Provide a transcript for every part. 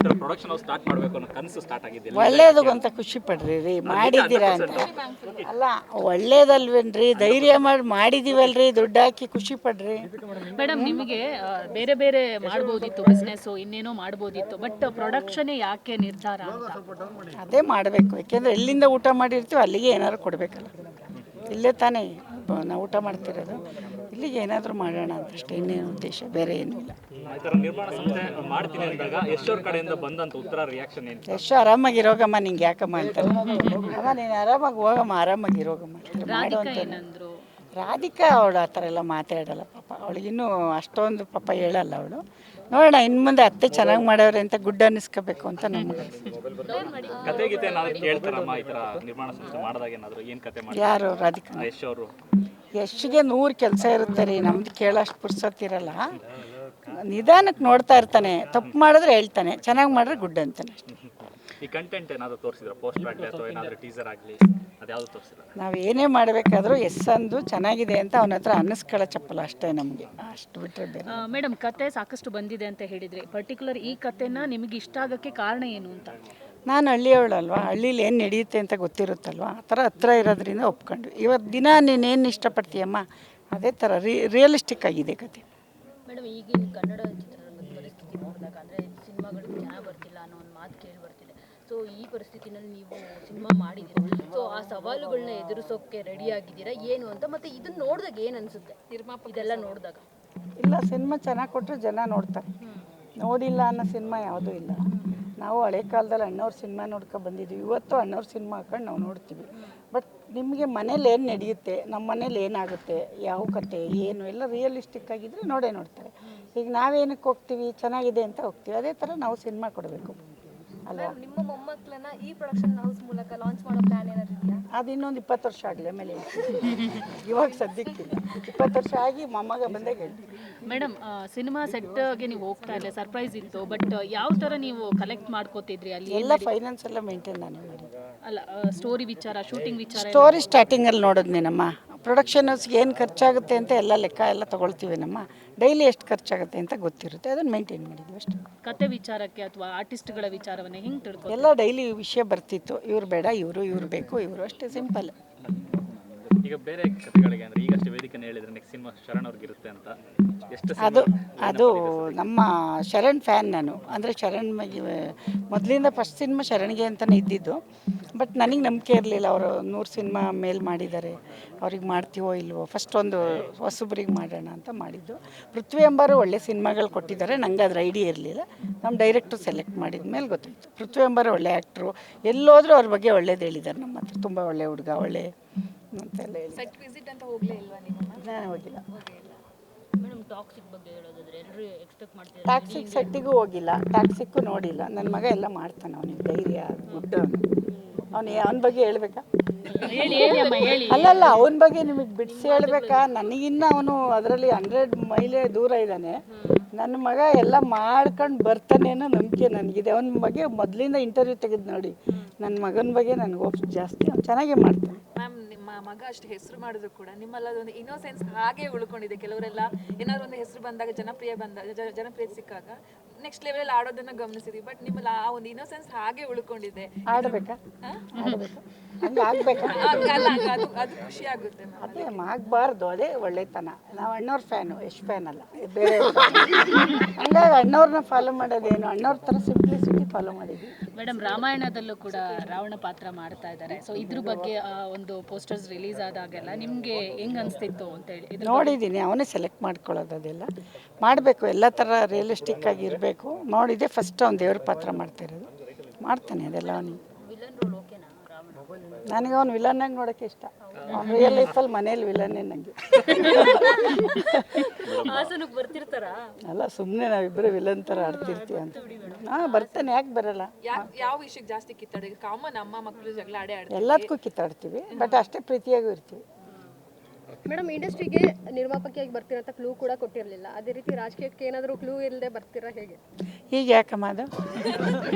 Production start ಮಾಡಬೇಕು ಅನ್ನೋ ಕನಸು ಸ್ಟಾರ್ಟ್ ಆಗಿದೆ ಒಳ್ಳೇದು ಅಂತ ಖುಷಿ ಪಡ್ರಿ ರೀ ಮಾಡಿದ್ದೀರಾ ಅಂತ. ಅಲ್ಲ ಒಳ್ಳೇದಲ್ವೇನ್ರಿ ಧೈರ್ಯ ಮಾಡಿ ಮಾಡಿದೀವಲ್ರಿ ದುಡ್ಡು ಹಾಕಿ ಖುಷಿ ಪಡ್ರಿ. ಮೇಡಮ್ ನಿಮಗೆ ಬೇರೆ ಬೇರೆ ಮಾಡ್ಬೋದಿತ್ತು ಬಿಸ್ನೆಸ್ ಇನ್ನೇನೋ ಮಾಡ್ಬೋದಿತ್ತು ಬಟ್ ಪ್ರೊಡಕ್ಷನ್ ಯಾಕೆ ನಿರ್ಧಾರ ಅಂತ? ಅದೇ ಮಾಡಬೇಕು ಯಾಕೆಂದ್ರೆ ಎಲ್ಲಿಂದ ಊಟ ಮಾಡಿರ್ತೀವಿ ಅಲ್ಲಿಗೆ ಏನಾದ್ರು ಕೊಡಬೇಕಲ್ಲ. ಇಲ್ಲೇ ತಾನೇ ನಾವು ಊಟ ಮಾಡ್ತಿರೋದು. ಇಲ್ಲಿಗೆ ಏನಾದರೂ ಮಾಡೋಣ ಅಂತ ಅಷ್ಟೇ. ಇನ್ನೇನು ಉದ್ದೇಶ ಬೇರೆ ಏನೂ ಇಲ್ಲ. ಈ ಥರ ನಿರ್ಮಾಣ ಸಂಸ್ಥೆ ಮಾಡ್ತೀನಿ ಅಂದಾಗ ಎಷ್ಟೋರ್ ಕಡೆಯಿಂದ ಬಂದಂತ ಉತ್ತರ ರಿಯಾಕ್ಷನ್ ಏನು? ಎಷ್ಟು ಆರಾಮಾಗಿರೋಗಮ್ಮ ನಿಂಗೆ ಯಾಕಮ್ಮ ಅಂತಾರೆ ಅಮ್ಮ ನೀನು ಆರಾಮಾಗಿ ಹೋಗಮ್ಮ ಆರಾಮಾಗಿರೋಗಮ್ಮ ಅಂತಾರೆ ಮಾಡು ರಾಧಿಕಾ ಅಂತ ಏನಂದ್ರು? ರಾಧಿಕಾ ಅವಳು ಆ ಥರ ಎಲ್ಲ ಮಾತಾಡಲ್ಲ ಪಾಪ. ಅವಳಿಗಿನ್ನೂ ಅಷ್ಟೊಂದು ಪಾಪ ಹೇಳಲ್ಲ ಅವಳು. ನೋಡೋಣ ಇನ್ನು ಮುಂದೆ ಅತ್ತೆ ಚೆನ್ನಾಗಿ ಮಾಡವ್ರೆ ಅಂತ ಗುಡ್ ಅನ್ನಿಸ್ಕೋಬೇಕು ಅಂತ ನಮ್ಗೆ. ಯಾರು? ರಾಧಿಕಾ ಯಶ್ಗೆ ನೂರು ಕೆಲಸ ಇರುತ್ತೆ ರೀ ನಮ್ದು ಕೇಳೋಷ್ಟು ಪುರ್ಸೊತ್ತಿರಲ್ಲ ನಿಧಾನಕ್ಕೆ ನೋಡ್ತಾ ಇರ್ತಾನೆ ತಪ್ಪು ಮಾಡಿದ್ರೆ ಹೇಳ್ತಾನೆ ಚೆನ್ನಾಗಿ ಮಾಡಿದ್ರೆ ಗುಡ್ ಅಂತಾನೆ ಅಷ್ಟೇ. ಈ ಕಂಟೆಂಟ್ ಏನಾದ್ರು ತೋರಿಸಿದ್ರ? ಪೋಸ್ಟ್ ಆಗ್ಲಿ ಅಥವಾ ಏನಾದ್ರು ಟೀಸರ್ ಆಗ್ಲಿ ಅದ್ಯಾವುದು ತೋರಿಸಿಲ್ಲ ನಾವು ಏನೇ ಮಾಡಬೇಕಾದ್ರೂ ಎಸ್ ಅಂದು ಚೆನ್ನಾಗಿದೆ ಅಂತ ಅವನ ಹತ್ರ ಅನ್ನಿಸ್ಕೊಳ್ಳೋ ಚಪ್ಪಲ ಅಷ್ಟೇ ನಮಗೆ. ಅಷ್ಟು ಬಿಟ್ಟರೆ ಬೇರೆ ಮೇಡಮ್ ಕತೆ ಸಾಕಷ್ಟು ಬಂದಿದೆ ಅಂತ ಹೇಳಿದ್ರಿ. ಪರ್ಟಿಕ್ಯುಲರ್ ಈ ಕತೆನ ನಿಮಗೆ ಇಷ್ಟ ಆಗೋಕ್ಕೆ ಕಾರಣ ಏನು ಅಂತ? ನಾನು ಹಳ್ಳಿಯವಳಲ್ವ? ಹಳ್ಳೀಲಿ ಏನು ನಡೆಯುತ್ತೆ ಅಂತ ಗೊತ್ತಿರುತ್ತಲ್ವ? ಆ ಥರ ಹತ್ರ ಇರೋದ್ರಿಂದ ಒಪ್ಕೊಂಡ್ವಿ. ಇವತ್ತು ದಿನ ನೀನೇನು ಇಷ್ಟಪಡ್ತೀಯಮ್ಮ? ಅದೇ ಥರ ರಿ ರಿಯಲಿಸ್ಟಿಕ್ ಆಗಿದೆ ಕತೆ. ಮೇಡಮ್ ಈಗಿನ ಕನ್ನಡ ಚಿತ್ರರಂಗದ ಪರಿಸ್ಥಿತಿ ನೋಡಿದಾಗ ಅಂದರೆ ಸಿನಿಮಾಗಳು ಚೆನ್ನಾಗಿ ಬರ್ತಿಲ್ಲ ಅನ್ನೋ ಒಂದು ಮಾತು ಕೇಳಿ ಬರ್ತಿದೆ. ಸೊ ಈ ಪರಿಸ್ಥಿತಿನಲ್ಲಿ ನೀವು ಸಿನಿಮಾ ಮಾಡಿದ್ದೀರಾ? ಸೊ ಆ ಸವಾಲುಗಳನ್ನ ಎದುರಿಸೋಕ್ಕೆ ರೆಡಿ ಆಗಿದ್ದೀರಾ? ಏನು ಅಂತ ಮತ್ತು ಇದನ್ನ ನೋಡಿದಾಗ ಏನು ಅನಿಸುತ್ತೆ? ನಿರ್ಮಾಪ ಇದೆಲ್ಲ ನೋಡಿದಾಗ. ಇಲ್ಲ ಸಿನಿಮಾ ಚೆನ್ನಾಗಿ ಕೊಟ್ಟರೆ ಜನ ನೋಡ್ತಾರೆ. ನೋಡಿಲ್ಲ ಅನ್ನೋ ಸಿನಿಮಾ ಯಾವುದೂ ಇಲ್ಲ. ನಾವು ಹಳೆ ಕಾಲದಲ್ಲಿ ಅಣ್ಣವ್ರ ಸಿನಿಮಾ ನೋಡ್ಕೊ ಬಂದಿದ್ದೀವಿ ಇವತ್ತು ಅಣ್ಣವ್ರ ಸಿನಿಮಾ ಹಾಕೊಂಡು ನಾವು ನೋಡ್ತೀವಿ. ಬಟ್ ನಿಮಗೆ ಮನೇಲಿ ಏನು ನಡೆಯುತ್ತೆ? ನಮ್ಮ ಮನೇಲಿ ಏನಾಗುತ್ತೆ? ಯಾವ ಕತೆ? ಏನು? ಎಲ್ಲ ರಿಯಲಿಸ್ಟಿಕ್ ಆಗಿದ್ರೆ ನೋಡೇ ನೋಡ್ತಾರೆ. ಈಗ ನಾವೇನಕ್ಕೆ ಹೋಗ್ತೀವಿ? ಚೆನ್ನಾಗಿದೆ ಅಂತ ಹೋಗ್ತೀವಿ. ಅದೇ ಥರ ನಾವು ಸಿನಿಮಾ ಕೊಡಬೇಕು. ಅಲ್ವಾ? ನಿಮ್ಮ ಮೊಮ್ಮಕ್ಕಳನ್ನ ಈ ಪ್ರೊಡಕ್ಷನ್ ಹೌಸ್ ಮೂಲಕ ಲಾಂಚ್ ಮಾಡೋ ಪ್ಲಾನ್ ಏನಾದ್ರು ಅದು ಇನ್ನೊಂದು ಇಪ್ಪತ್ತು ವರ್ಷ ಆಗಲಿ ಆಮೇಲೆ ಇವಾಗ ಸದ್ಯಕ್ಕೆ ಇಪ್ಪತ್ತು ವರ್ಷ ಆಗಿ ಮೊಮ್ಮಗ ಬಂದಾಗ ಹೇಳ್ತೀನಿ. ಮೇಡಮ್ ಸಿನಿಮಾ ಸೆಟ್ಗೆ ನೀವು ಹೋಗ್ತಾ ಇಲ್ಲ ಸರ್ಪ್ರೈಸ್ ಇತ್ತು ಬಟ್ ಯಾವ ಥರ ನೀವು ಕಲೆಕ್ಟ್ ಮಾಡ್ಕೋತಿದ್ರಿ ಅಲ್ಲಿ? ಎಲ್ಲ ಫೈನಾನ್ಸ್ ಎಲ್ಲ ಮೇಂಟೈನ್ ನಾನು ಮಾಡಿದ್ದೆ. ಅಲ್ಲ ಸ್ಟೋರಿ ವಿಚಾರ ಶೂಟಿಂಗ್ ವಿಚಾರ ಸ್ಟೋರಿ ಸ್ಟಾರ್ಟಿಂಗಲ್ಲಿ ನೋಡಿದ್ನೇನಮ್ಮ ಪ್ರೊಡಕ್ಷನ್ ಹೌಸ್ಗೆ ಏನು ಖರ್ಚಾಗುತ್ತೆ ಅಂತ ಎಲ್ಲ ಲೆಕ್ಕ ಎಲ್ಲ ತೊಗೊಳ್ತೀವಿ ನಮ್ಮ. ಡೈಲಿ ಎಷ್ಟು ಖರ್ಚಾಗುತ್ತೆ ಅಂತ ಗೊತ್ತಿರುತ್ತೆ. ಅದನ್ನು ಮೇಂಟೈನ್ ಮಾಡಿದ್ವಿ ಅಷ್ಟೇ. ಕತೆ ವಿಚಾರಕ್ಕೆ ಅಥವಾ ಆರ್ಟಿಸ್ಟ್ಗಳ ವಿಚಾರವನ್ನು ಹಿಂಗೆ ತಿಳ್ಕೊ ಎಲ್ಲ ಡೈಲಿ ವಿಷಯ ಬರ್ತಿತ್ತು. ಇವ್ರು ಬೇಡ ಇವರು ಇವ್ರು ಬೇಕು ಇವರು ಅಷ್ಟೇ ಸಿಂಪಲ್ ಈಗ ಬೇರೆ ಕಥೆಗಳಿಗೆ ಅಂದ್ರೆ ಈಗಷ್ಟೇ ವೇದಿಕೆ ಹೇಳಿದ್ರೆ ನೆಕ್ಸ್ಟ್ ಸಿನಿಮಾ ಶರಣ್ ಅವ್ರಿಗಿರುತ್ತೆ ಅಂತ. ಎಷ್ಟು ಅದು ಅದು ನಮ್ಮ ಶರಣ್ ಫ್ಯಾನ್ ನಾನು. ಅಂದರೆ ಶರಣ್ ಮೊದಲಿಂದ ಫಸ್ಟ್ ಸಿನಿಮಾ ಶರಣ್ಗೆ ಅಂತಲೇ ಇದ್ದಿದ್ದು. ಬಟ್ ನನಗೆ ನಂಬಿಕೆ ಇರಲಿಲ್ಲ ಅವರು ನೂರು ಸಿನಿಮಾ ಮೇಲ್ ಮಾಡಿದ್ದಾರೆ. ಅವ್ರಿಗೆ ಮಾಡ್ತೀವೋ ಇಲ್ವೋ ಫಸ್ಟ್ ಒಂದು ಹೊಸಬ್ರಿಗೆ ಮಾಡೋಣ ಅಂತ ಮಾಡಿದ್ದು. ಪೃಥ್ವಿ ಎಂಬಾರು ಒಳ್ಳೆ ಸಿನಿಮಾಗಳು ಕೊಟ್ಟಿದ್ದಾರೆ ನಂಗೆ ಅದ್ರ ಐಡಿಯಾ ಇರಲಿಲ್ಲ. ನಮ್ಮ ಡೈರೆಕ್ಟ್ರು ಸೆಲೆಕ್ಟ್ ಮಾಡಿದ ಮೇಲೆ ಗೊತ್ತಾಯಿತು. ಪೃಥ್ವಿ ಎಂಬಾರು ಒಳ್ಳೆ ಆ್ಯಕ್ಟ್ರು ಎಲ್ಲೋದ್ರೂ ಅವ್ರ ಬಗ್ಗೆ ಒಳ್ಳೇದು ಹೇಳಿದ್ದಾರೆ ನಮ್ಮ ಹತ್ರ. ತುಂಬ ಒಳ್ಳೆ ಹುಡುಗ ಒಳ್ಳೆ ಅಂತೆಲ್ಲ ಹೇಳಿ ಸೆಟ್ ವಿಸಿಟ್ ಅಂತ ಹೋಗ್ಲೇ ಇಲ್ವಾ ನೀವು ನಾನು ಹೋಗಿಲ್ಲ. ಮೇಡಮ್ ಟಾಕ್ಸಿಕ್ ಬಗ್ಗೆ ಹೇಳೋದಾದ್ರೆ ಎಲ್ಲರೂ ಎಕ್ಸ್ಪೆಕ್ಟ್ ಟ್ಯಾಕ್ಸಿಗೆ ಸೆಟ್ಟಿಗೂ ಹೋಗಿಲ್ಲ. ಟ್ಯಾಕ್ಸಿಕ್ಕೂ ನೋಡಿಲ್ಲ. ನನ್ನ ಮಗ ಎಲ್ಲ ಮಾಡ್ತಾನೆ ಅವನಿಗೆ ಧೈರ್ಯ ಗುಡ್ಡ ಅವನು ಅವನ ಬಗ್ಗೆ ಹೇಳ್ಬೇಕಾ? ಹೇಳಿ ಹೇಳಿ ಅಮ್ಮ ಹೇಳಿ. ಅಲ್ಲಲ್ಲ ಅವನ ಬಗ್ಗೆ ನಿಮಗೆ ಬಿಡಿಸಿ ಹೇಳ್ಬೇಕಾ? ನನಗಿನ್ನ ಅವನು ಅದರಲ್ಲಿ ಹಂಡ್ರೆಡ್ ಮೈಲೇ ದೂರ ಇದ್ದಾನೆ. ನನ್ನ ಮಗ ಎಲ್ಲ ಮಾಡ್ಕೊಂಡು ಬರ್ತಾನೆ ಅನ್ನೋ ನಂಬಿಕೆ ನನಗಿದೆ. ಅವನ ಬಗ್ಗೆ ಮೊದಲಿಂದ ಇಂಟರ್ವ್ಯೂ ತೆಗೆದು ನೋಡಿ. ನನ್ನ ಮಗನ ಬಗ್ಗೆ ನನಗೆ ಹೋಪ್ಸ್ ಜಾಸ್ತಿ. ಅವ್ನು ಚೆನ್ನಾಗೇ ಮಾಡ್ತಾನೆ. ಮ್ಯಾಮ್ ನಿಮ್ಮ ಮಗ ಅಷ್ಟು ಹೆಸರು ಮಾಡಿದ್ರು ಕೂಡ ನಿಮ್ಮಲ್ಲ ಅದೊಂದು ಇನ್ನೋಸೆನ್ಸ್ ಹಾಗೆ ಉಳ್ಕೊಂಡಿದೆ. ಕೆಲವರೆಲ್ಲ ಏನಾದ್ರು ಒಂದು ಹೆಸರು ಬಂದಾಗ ಜನಪ್ರಿಯ ಬಂದಾಗ ಜನಪ್ರಿಯ ಜನಪ್ರಿಯತೆ ಸಿಕ್ಕಾಗ ನೆಕ್ಸ್ಟ್ ಲೆವೆಲ್ ಆಡೋದನ್ನ ಗಮನಿಸಿದ್ವಿ. ಬಟ್ ನಿಮ್ಮಲ್ಲಿ ಆ ಒಂದು ಇನ್ನೋಸೆನ್ಸ್ ಹಾಗೆ ಉಳ್ಕೊಂಡಿದೆ. ಆಡಬೇಕಾ? ಅದು ಖುಷಿ ಆಗುತ್ತೆ ಅದೇ ಆಗಬಾರ್ದು ಅದೇ ಒಳ್ಳೆತನ. ನಾವು ಅಣ್ಣವ್ರ ಫ್ಯಾನು ಎಷ್ಟು ಫ್ಯಾನ್ ಅಲ್ಲ ಬೇರೆ ಹಂಗಾಗಿ ಅಣ್ಣವ್ರನ್ನ ಫಾಲೋ ಮಾಡೋದೇನು? ಅಣ್ಣವ್ರ ಥರ ಸಿಂಪ್ಲಿಸಿಟಿ ಫಾಲೋ ಮಾಡಿದ್ವಿ. ಮೇಡಮ್ ರಾಮಾಯಣದಲ್ಲೂ ಕೂಡ ರಾವಣ ಪಾತ್ರ ಮಾಡ್ತಾ ಇದ್ದಾರೆ. ಸೊ ಇದ್ರ ಬಗ್ಗೆ ಆ, ಒಂದು ಪೋಸ್ಟರ್ಸ್ ರಿಲೀಸ್ ಆದಾಗೆಲ್ಲ ನಿಮ್ಗೆ ಹೆಂಗ್ ಅನ್ಸ್ತಿತ್ತು ಅಂತ ಹೇಳಿ? ನೋಡಿದೀನಿ ನೋಡಿದ್ದೀನಿ ಅವನೇ ಸೆಲೆಕ್ಟ್ ಮಾಡ್ಕೊಳ್ಳೋದು ಅದೆಲ್ಲ. ಮಾಡಬೇಕು ಎಲ್ಲ ಥರ ರಿಯಲಿಸ್ಟಿಕ್ ಆಗಿ ಇರಬೇಕು. ನೋಡಿದೆ ಫಸ್ಟ್ ಅವ್ನು ದೇವ್ರ ಪಾತ್ರ ಮಾಡ್ತಿರೋದು ಮಾಡ್ತಾನೆ ಅದೆಲ್ಲ ಅವನಿಗೆ ವಿಲನ್ ರೋಲ್ ಓಕೆನಾ ರಾವಣ ನನಗೆ ಅವ್ನು ವಿಲನ್ನಾಗಿ ನೋಡೋಕ್ಕೆ ಇಷ್ಟ. ಅವ್ನು ರಿಯಲ್ ಲೈಫಲ್ಲಿ ಮನೇಲಿ ವಿಲನ್ನೇ ನನಗೆ ಹಾಸನಕ್ಕೆ ಬರ್ತಿರ್ತಾರಾ? ಅಲ್ಲ ಸುಮ್ಮನೆ ನಾವಿಬ್ಬರು ವಿಲನ್ ಥರ ಆಡ್ತಿರ್ತೀವಿ ಅಂತ. ಹಾಂ ಬರ್ತಾನೆ ಯಾಕೆ ಬರಲ್ಲ. ಯಾಕೆ ಯಾವ ವಿಷಯಕ್ಕೆ ಜಾಸ್ತಿ ಕಿತ್ತಾಡಿದ್ರೆ ಕಾಮನ್ ಅಮ್ಮ ಮಕ್ಕಳು ಜಗಳ ಆಡೇ ಆಡ್ತಾರೆ ಎಲ್ಲದಕ್ಕೂ ಕಿತ್ತಾಡ್ತೀವಿ ಬಟ್ ಅಷ್ಟೇ ಪ್ರೀತಿಯಾಗೂ ಇರ್ತೀವಿ. ಮೇಡಮ್ ಇಂಡಸ್ಟ್ರಿಗೆ ನಿರ್ಮಾಪಕಿಯಾಗಿ ಬರ್ತೀರಾ ಅಂತ ಕ್ಲೂ ಕೂಡ ಕೊಟ್ಟಿರಲಿಲ್ಲ. ಅದೇ ರೀತಿ ರಾಜಕೀಯಕ್ಕೆ ಏನಾದರೂ ಕ್ಲೂ ಇಲ್ಲದೆ ಬರ್ತೀರಾ ಹೇಗೆ? ಈಗ ಯಾಕಮ್ಮ ಅದು?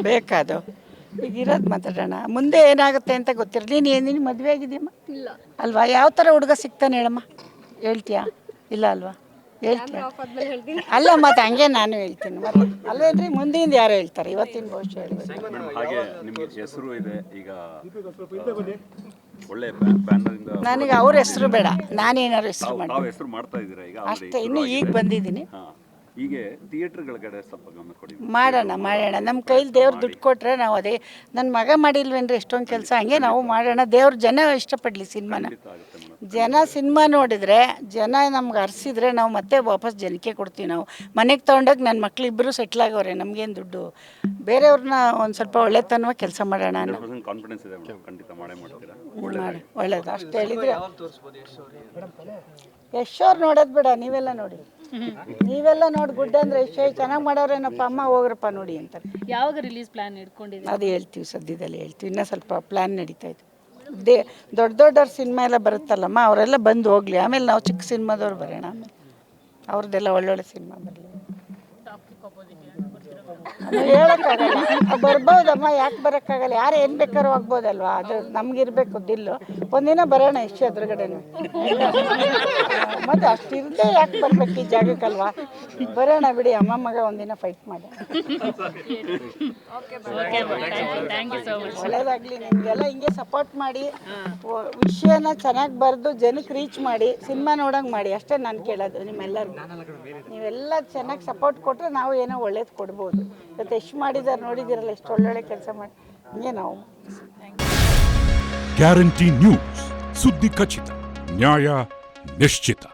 ಬೇಕಾದು ಈಗ ಇರೋದು ಮಾತಾಡೋಣ. ಮುಂದೆ ಏನಾಗುತ್ತೆ ಅಂತ ಗೊತ್ತಿರಲಿ ನೀನು ಏನು ನೀನು ಮದುವೆ ಆಗಿದೆಯಮ್ಮ ಇಲ್ಲ. ಅಲ್ವಾ? ಯಾವ ಥರ ಹುಡುಗ ಸಿಗ್ತಾನೆ ಹೇಳಮ್ಮ? ಹೇಳ್ತೀಯಾ? ಇಲ್ಲ ಅಲ್ವಾ? ಹೇಳ್ತೀಯ? ಅಲ್ಲ ಮತ್ತೆ ಹಂಗೆ ನಾನು ಹೇಳ್ತೀನಿ. ಮತ್ತೆ ಅಲ್ಲೇನ್ರಿ ಮುಂದಿಂದ ಯಾರು ಹೇಳ್ತಾರೆ? ಇವತ್ತಿನ ಭವಿಷ್ಯ ಹೇಳ್ಬೇಕು. ಹಾಗೆ ನಿಮಗೆ ಹೆಸರು ಇದೆ. ಈಗ ಒಳ್ಳೆ ಬ್ಯಾನರ್ ಇಂದ ನನಗೆ ಅವ್ರ ಹೆಸರು ಬೇಡ. ನಾನೇನಾದ್ರು ಹೆಸರು ಮಾಡ್ತೀನಿ. ಮಾಡಿ ಹೆಸರು ಮಾಡ್ತಾ ಇದ್ದೀರಾ? ಈಗ ಅಷ್ಟೇ. ಇನ್ನು ಈಗ. ಬಂದಿದ್ದೀನಿ. ಹಾ. ಹೀಗೆ ಥಿಯೇಟರ್ಗಳ ಸ್ವಲ್ಪ ಗಮನ ಕೊಡಿ. ಮಾಡೋಣ ಮಾಡೋಣ. ನಮ್ಮ ಕೈಲಿ ದೇವ್ರು ದುಡ್ಡು ಕೊಟ್ಟರೆ ನಾವು ಅದೇ ನನ್ನ ಮಗ ಮಾಡಿಲ್ವೇನ್ರಿ ಎಷ್ಟೊಂದು ಕೆಲಸ ಹಂಗೆ ನಾವು ಮಾಡೋಣ. ದೇವ್ರ ಜನ ಇಷ್ಟಪಡಲಿ ಸಿನಿಮಾನ. ಜನ ಸಿನಿಮಾ ನೋಡಿದ್ರೆ ಜನ ನಮ್ಗೆ ಅರ್ಸಿದ್ರೆ ನಾವು ಮತ್ತೆ ವಾಪಸ್ ಜನಕ್ಕೆ ಕೊಡ್ತೀವಿ ನಾವು. ಮನೆಗೆ ತೊಗೊಂಡಾಗ ನನ್ನ ಮಕ್ಳು ಇಬ್ಬರು ಸೆಟ್ಲ್ ಆಗವ್ರೆ ನಮಗೇನು ದುಡ್ಡು? ಬೇರೆಯವ್ರನ್ನ ಒಂದು ಸ್ವಲ್ಪ ಒಳ್ಳೆತನವ ಕೆಲಸ ಮಾಡೋಣ ಅನ್ನೋ. ಪರ್ಸೆಂಟ್ ಕಾನ್ಫಿಡೆನ್ಸ್ ಇದೆ ಮೇಡಮ್ ಖಂಡಿತ ಮಾಡೇ ಮಾಡ್ತೀರಾ? ಮಾಡಿ ಒಳ್ಳೇದು. ಅಷ್ಟು ಹೇಳಿದ್ರೆ. ಯಶೋರ್ ನೋಡೋದು ಬೇಡ ನೀವೆಲ್ಲ ನೋಡಿ. ನೀವೆಲ್ಲ ನೋಡಿ ಗುಡ್ಡ ಅಂದ್ರೆ ಎಷ್ಟೇ ಚೆನ್ನಾಗಿ ಮಾಡೋರೇನಪ್ಪ ಅಮ್ಮ ಹೋಗ್ರಪ್ಪ ನೋಡಿ ಅಂತಾರೆ ಯಾವಾಗ ರಿಲೀಸ್ ಪ್ಲಾನ್ ಇಟ್ಕೊಂಡಿದ್ದೀವಿ ಅದು ಹೇಳ್ತೀವಿ ಸದ್ಯದಲ್ಲಿ ಹೇಳ್ತೀವಿ. ಇನ್ನೂ ಸ್ವಲ್ಪ ಪ್ಲ್ಯಾನ್ ನಡೀತಾ ಇದೆ. ದೇ ದೊಡ್ಡ ದೊಡ್ಡವ್ರ ಸಿನಿಮಾ ಎಲ್ಲ ಬರುತ್ತಲ್ಲಮ್ಮ ಅವರೆಲ್ಲ ಬಂದು ಹೋಗಲಿ. ಆಮೇಲೆ ನಾವು ಚಿಕ್ಕ ಸಿನಿಮಾದವ್ರು ಬರೋಣ ಆಮೇಲೆ. ಅವ್ರದ್ದೆಲ್ಲ ಒಳ್ಳೊಳ್ಳೆ ಸಿನಿಮಾ ಬರಲಿ. ಹೇಳೋಕ್ಕಾಗಲ್ಲ. ಬರ್ಬೋದಮ್ಮ ಯಾಕೆ ಬರೋಕ್ಕಾಗಲ್ಲ? ಯಾರು ಏನು ಬೇಕಾದ್ರೂ ಆಗ್ಬೋದಲ್ವಾ ಅದು ನಮಗಿರ್ಬೇಕು ದಿಲ್ಲು ಒಂದಿನ ಬರೋಣ ಇಷ್ಟು ಎದುರುಗಡೆನು ಮತ್ತು ಅಷ್ಟು ಇರದೆ ಯಾಕೆ ಬರ್ಬೇಕು ಈ ಜಾಗಕ್ಕಲ್ವಾ? ಬರೋಣ ಬಿಡಿ ಅಮ್ಮ ಮಗ ಒಂದಿನ ಫೈಟ್ ಮಾಡಿ. ಒಳ್ಳೇದಾಗ್ಲಿ ನಿಮಗೆಲ್ಲ ಹಿಂಗೆ ಸಪೋರ್ಟ್ ಮಾಡಿ. ವಿಷಯನ ಚೆನ್ನಾಗಿ ಬರೆದು ಜನಕ್ಕೆ ರೀಚ್ ಮಾಡಿ ಸಿನಿಮಾ ನೋಡಂಗೆ ಮಾಡಿ. ಅಷ್ಟೇ ನಾನು ಕೇಳೋದು ನಿಮ್ಮೆಲ್ಲರಿಗೂ. ನೀವೆಲ್ಲ ಚೆನ್ನಾಗಿ ಸಪೋರ್ಟ್ ಕೊಟ್ಟರೆ ನಾವು ಏನೋ ಒಳ್ಳೇದು ಕೊಡ್ಬೋದು. ಇವತ್ತು ಎಷ್ಟು ಮಾಡಿದ್ದಾರೆ ನೋಡಿದ್ದೀರಲ್ಲ ಎಷ್ಟು ಒಳ್ಳೊಳ್ಳೆ ಕೆಲಸ ಮಾಡಿ. ಹಂಗೆ ನಾವು. ಗ್ಯಾರಂಟಿ ನ್ಯೂಸ್ ಸುದ್ದಿ ಖಚಿತ, ನ್ಯಾಯ ನಿಶ್ಚಿತ.